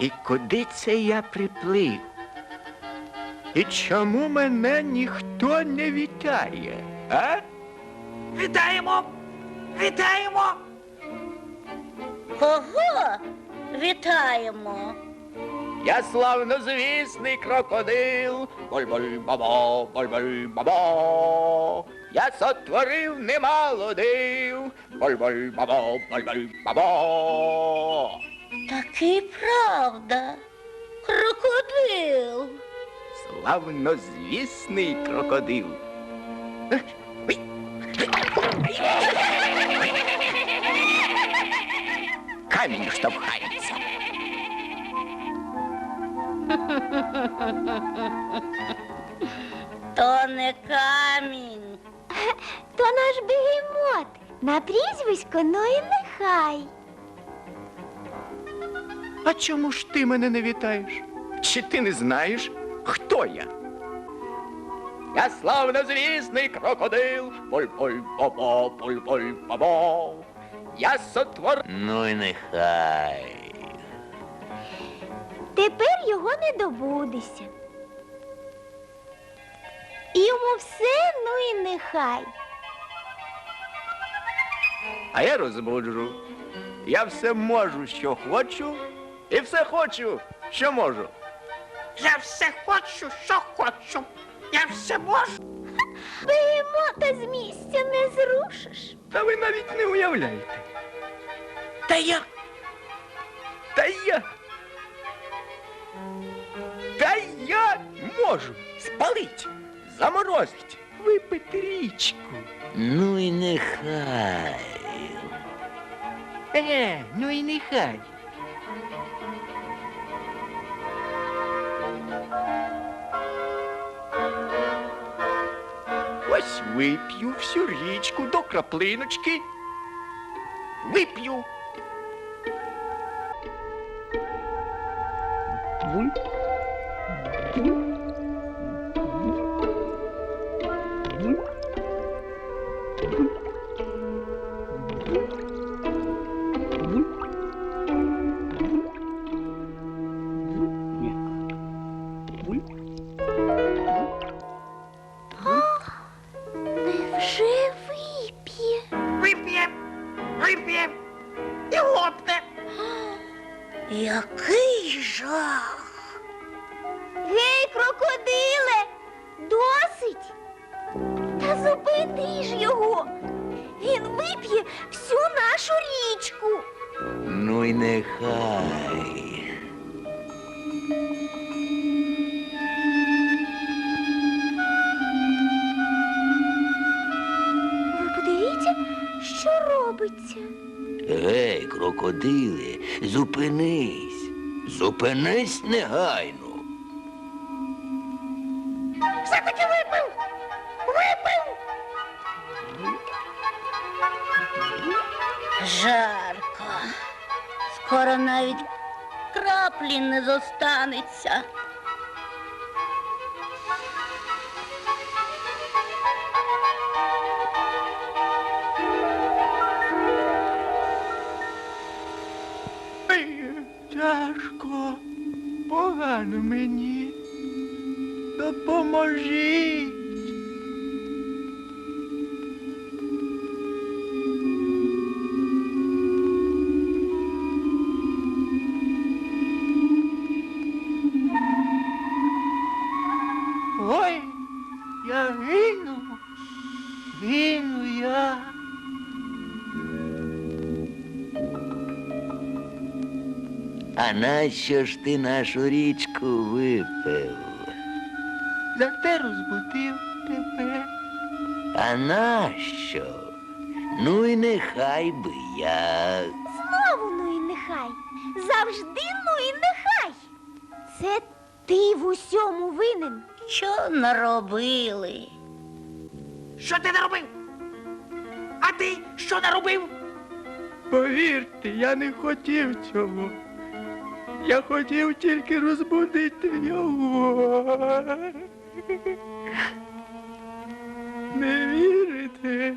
І куди це я приплив? І чому мене ніхто не вітає? А? Вітаємо! Вітаємо! Кого вітаємо? Я славнозвісний крокодил, буль-буль-баба, буль-буль-баба. Я сотворив немало див, буль-буль-баба, буль-буль-баба. Таки правда. Крокодил. Славнозвісний крокодил. Камінь штовхається. То не камінь. То наш бегемот на прізвисько, ну і нехай. А чому ж ти мене не вітаєш? Чи ти не знаєш, хто я? Я славнозвісний крокодил, буль-буль-баба, буль-буль-баба. Я сотворив Ну і нехай. Тепер його не добудешся. Йому все, ну і нехай. А я розбуджу. Я все можу, що хочу, і все хочу, що можу. Я все хочу, що хочу. Я все можу. Бегемота з місця не зрушиш. Та ви навіть не уявляєте. Та я Та я. Та я можу спалить, заморозить, випити річку. Ну і нехай. Е, ну і нехай. Ось вип'ю всю річку до краплиночки. Вип'ю. Невже вип'єм і лопне. Який жах. Гей, крокодиле, досить. Та зупини ж його. Він вип'є всю нашу річку. Ну й нехай. Робиться. Гей, крокодиле, зупинись. Зупинись негайно. Все-таки випив! Випив! Жарко. Скоро навіть краплі не зостанеться. тяжко, погано мені. Допоможіть. А нащо ж ти нашу річку випив? Зате розбудив тебе. А нащо? Ну і нехай би я. Знову ну і нехай. Завжди ну і нехай. Це ти в усьому винен. Що наробили? Що ти наробив? А ти що наробив? Повірте, я не хотів цього. Я хотів тільки розбудити його. Не вірите?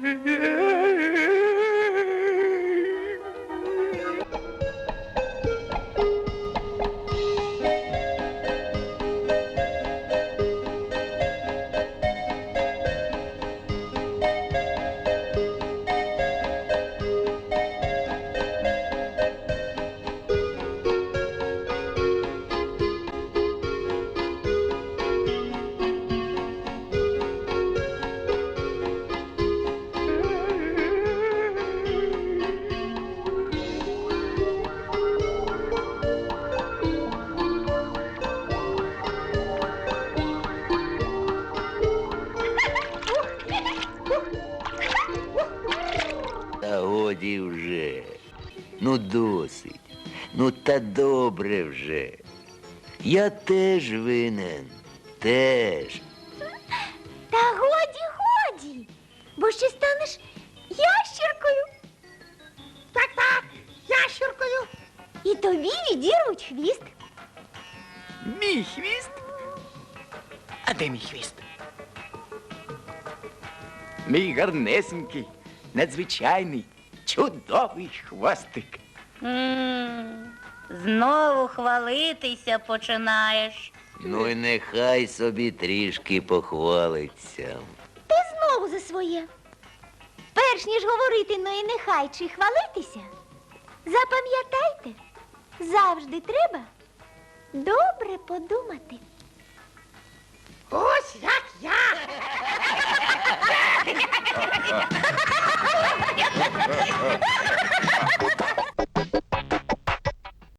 Ну та добре вже. Я теж винен. Теж. Та годі, годі, бо ще станеш ящіркою, Так, так, ящіркою. і тобі відірвуть хвіст. Мій хвіст? А де мій хвіст? Мій гарнесенький, надзвичайний, чудовий хвостик. М, Знову хвалитися починаєш. Ну і нехай собі трішки похвалиться. Ти знову за своє. Перш ніж говорити ну і нехай чи хвалитися, запам'ятайте, завжди треба добре подумати. Ось як я.